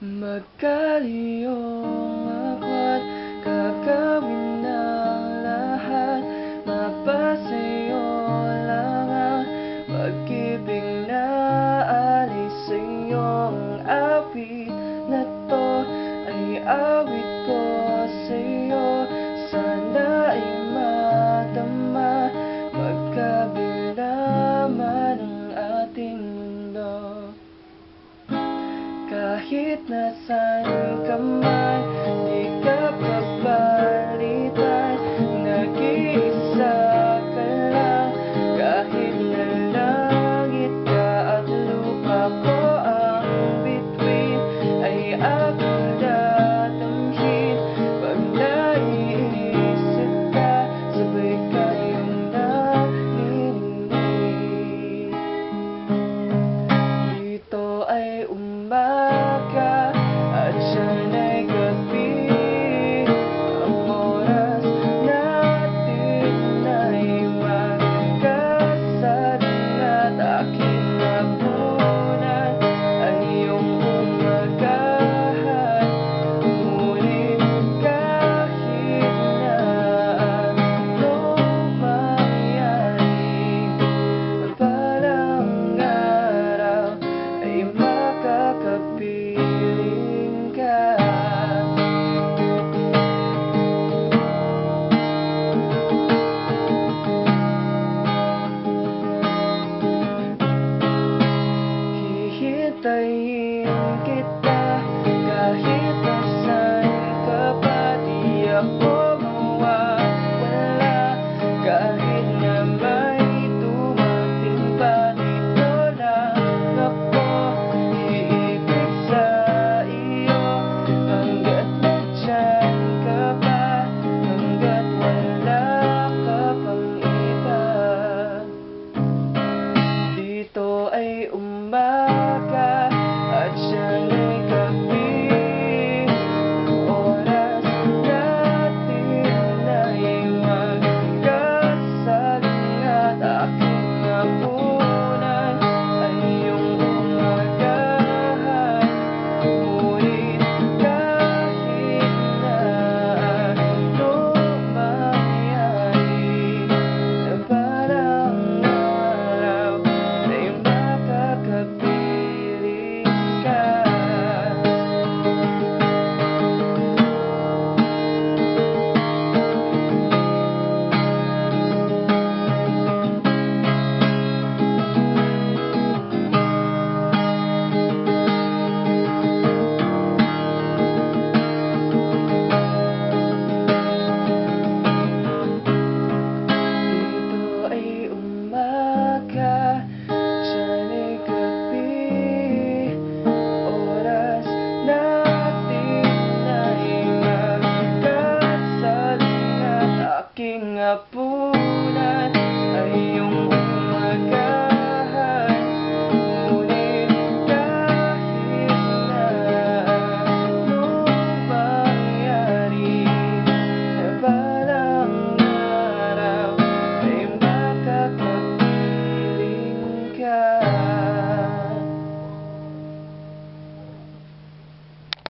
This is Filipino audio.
Magkaliyong akwat Gagawin ng lahat Mapasayo lang ang Pag-ibig na alis sa iyong awit Na to ay awit ko. get